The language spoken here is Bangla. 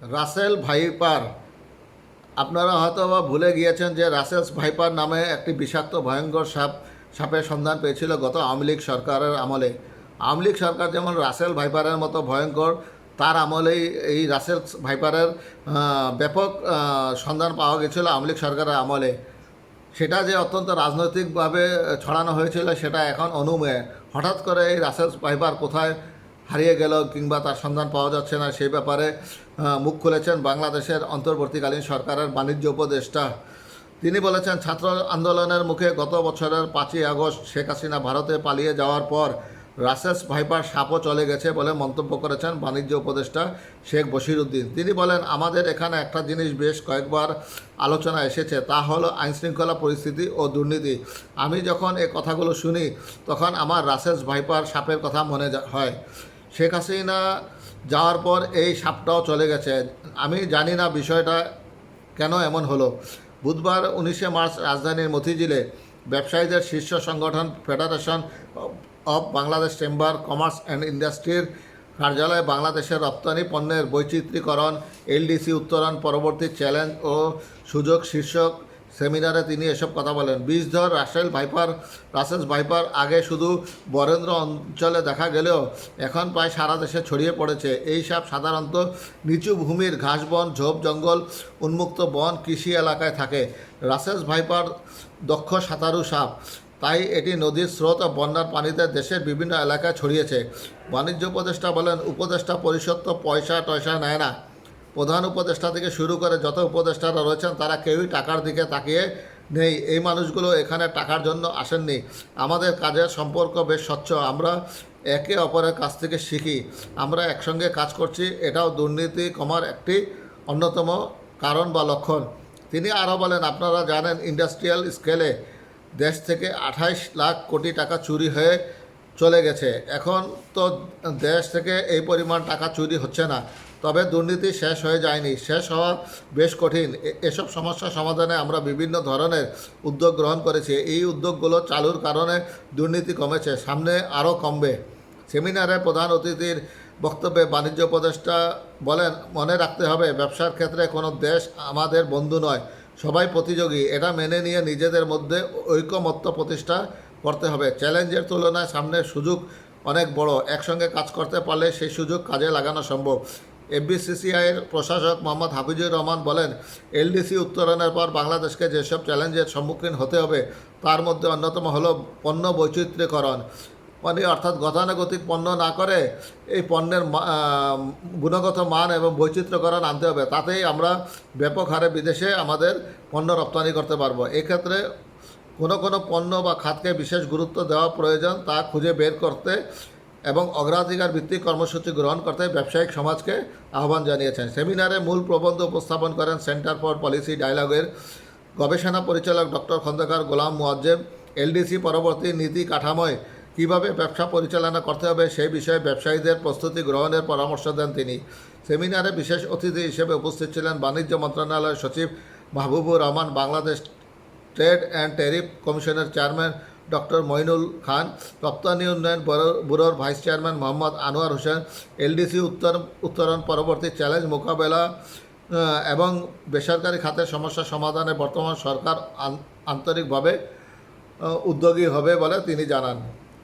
Russell viper. আপনারা হয়তো বা ভুলে গিয়েছেন যে রাসেলস ভাইপার নামে একটি বিষাক্ত, ভয়ঙ্কর সাপ, সাপের সন্ধান পেয়েছিল গত আওয়ামী লীগ সরকারের আমলে। আওয়ামী লীগ সরকার যেমন রাসেল ভাইপারের মতো ভয়ঙ্কর, তার আমলেই এই রাসেল ভাইপারের ব্যাপক সন্ধান পাওয়া গেছিল আওয়ামী লীগ সরকারের আমলে। সেটা যে অত্যন্ত রাজনৈতিকভাবে ছড়ানো হয়েছিল সেটা এখন অনুমেয় হঠাৎ করে এই রাসেলস ভাইপার কোথায় হারিয়ে গেল কিংবা তার সন্ধান পাওয়া যাচ্ছে না, সেই ব্যাপারে মুখ খুলেছেন বাংলাদেশের অন্তর্বর্তীকালীন সরকারের বাণিজ্য উপদেষ্টা। তিনি বলেছেন, ছাত্র আন্দোলনের মুখে গত বছরের পাঁচই আগস্ট শেখ হাসিনা ভারতে পালিয়ে যাওয়ার পর রাসেলস ভাইপার সাপও চলে গেছে বলে মন্তব্য করেছেন বাণিজ্য উপদেষ্টা শেখ বশিরউদ্দিন তিনি বলেন, আমাদের এখানে একটা জিনিস বেশ কয়েকবার আলোচনা এসেছে, তা হলো আইনশৃঙ্খলা পরিস্থিতি ও দুর্নীতি। আমি যখন এ কথাগুলো শুনি, তখন আমার রাসেলস ভাইপার সাপের কথা মনে হয়। শেখ হাসিনা যাওয়ার পর এই সাপটাও চলে গেছে। আমি জানি না বিষয়টা কেন এমন হলো। বুধবার উনিশে মার্চ রাজধানীর মতিঝিলে ব্যবসায়ীদের শীর্ষ সংগঠন federation of Bangladesh chamber commerce and ইন্ডাস্ট্রির কার্যালয়ে বাংলাদেশের রপ্তানি পণ্যের বৈচিত্র্যীকরণ, এলডিসি উত্তরণ পরবর্তী চ্যালেঞ্জ ও সুযোগ শীর্ষক সেমিনারে তিনি এসব কথা বলেন। বিষধর রাসেল ভাইপার, রাসেলস ভাইপার, আগে শুধু বরেন্দ্র অঞ্চলে দেখা গেলেও এখন প্রায় সারা দেশে ছড়িয়ে পড়েছে। এই সাপ সাধারণত নিচু ভূমির ঘাস বন, ঝোপ, জঙ্গল, উন্মুক্ত বন, কৃষি এলাকায় থাকে। রাসেলস ভাইপার দক্ষ সাঁতারু সাপ। তাই এটি নদীর স্রোত ও বন্যার পানিতে দেশের বিভিন্ন এলাকায় ছড়িয়েছে। বাণিজ্য উপদেষ্টা বলেন, উপদেষ্টা পরিষদ তো পয়সা টয়সা নেয় না। প্রধান উপদেষ্টা থেকে শুরু করে যত উপদেষ্টারা রয়েছেন, তারা কেউই টাকার দিকে তাকিয়ে নেই। এই মানুষগুলো এখানে টাকার জন্য আসেননি। আমাদের কাজের সম্পর্ক বেশ স্বচ্ছ। আমরা একে অপরের কাছ থেকে শিখি। আমরা একসঙ্গে কাজ করছি। এটাও দুর্নীতি কমার একটি অন্যতম কারণ বা লক্ষণ। তিনি আরও বলেন, আপনারা জানেন, ইন্ডাস্ট্রিয়াল স্কেলে দেশ থেকে আঠাইশ লাখ কোটি টাকা চুরি হয়ে চলে গেছে। এখন তো দেশ থেকে এই পরিমাণ টাকা চুরি হচ্ছে না। তবে দুর্নীতি শেষ হয়ে যায়নি। শেষ হওয়া বেশ কঠিন। এসব সমস্যা সমাধানে আমরা বিভিন্ন ধরনের উদ্যোগ গ্রহণ করেছি। এই উদ্যোগগুলো চালুর কারণে দুর্নীতি কমেছে। সামনে আরও কমবে। সেমিনারে প্রধান অতিথির বক্তব্যে বাণিজ্য উপদেষ্টা বলেন, মনে রাখতে হবে, ব্যবসার ক্ষেত্রে কোনো দেশ আমাদের বন্ধু নয়, সবাই প্রতিযোগী। এটা মেনে নিয়ে নিজেদের মধ্যে ঐকমত্য প্রতিষ্ঠা করতে হবে। চ্যালেঞ্জের তুলনায় সামনের সুযোগ অনেক বড়। একসঙ্গে কাজ করতে পারলে সেই সুযোগ কাজে লাগানো সম্ভব। এফবিসিসিআইয়ের প্রশাসক মোহাম্মদ হাফিজুর রহমান বলেন, এলডিসি উত্তরণের পর বাংলাদেশকে যেসব চ্যালেঞ্জের সম্মুখীন হতে হবে, তার মধ্যে অন্যতম হলো পণ্য বৈচিত্র্যকরণ। মানে অর্থাৎ গতানুগতিক পণ্য না করে এই পণ্যের গুণগত মান এবং বৈচিত্র্যকরণ আনতে হবে। তাতেই আমরা ব্যাপক হারে বিদেশে আমাদের পণ্য রপ্তানি করতে পারব। এক্ষেত্রে কোনো কোনো পণ্য বা খাতকে বিশেষ গুরুত্ব দেওয়া প্রয়োজন তা খুঁজে বের করতে এবং অগ্রাধিকার ভিত্তিক কর্মসূচি গ্রহণ করতে ব্যবসায়িক সমাজকে আহ্বান জানিয়েছেন। সেমিনারে মূল প্রবন্ধ উপস্থাপন করেন সেন্টার ফর পলিসি ডায়ালগের গবেষণা পরিচালক ডক্টর খন্দকার গোলাম মুয়াজ্জেম। এলডিসি পরবর্তী নীতি কাঠামোয় কীভাবে ব্যবসা পরিচালনা করতে হবে সেই বিষয়ে ব্যবসায়ীদের প্রস্তুতি গ্রহণের পরামর্শ দেন তিনি। সেমিনারে বিশেষ অতিথি হিসেবে উপস্থিত ছিলেন বাণিজ্য মন্ত্রণালয়ের সচিব Mahbubur Rahman, Bangladesh trade and tariff কমিশনের চেয়ারম্যান ডক্টর মইনুল খান রপ্তানি উন্নয়ন ব্যুরো- ব্যুরোর vice chairman Mohammad Anwar Hossain, LDC উত্তর উত্তরণ পরবর্তী চ্যালেঞ্জ মোকাবেলা এবং বেসরকারি খাতের সমস্যা সমাধানে বর্তমান সরকার আন- আন্তরিকভাবে উদ্যোগী হবে বলে তিনি জানান।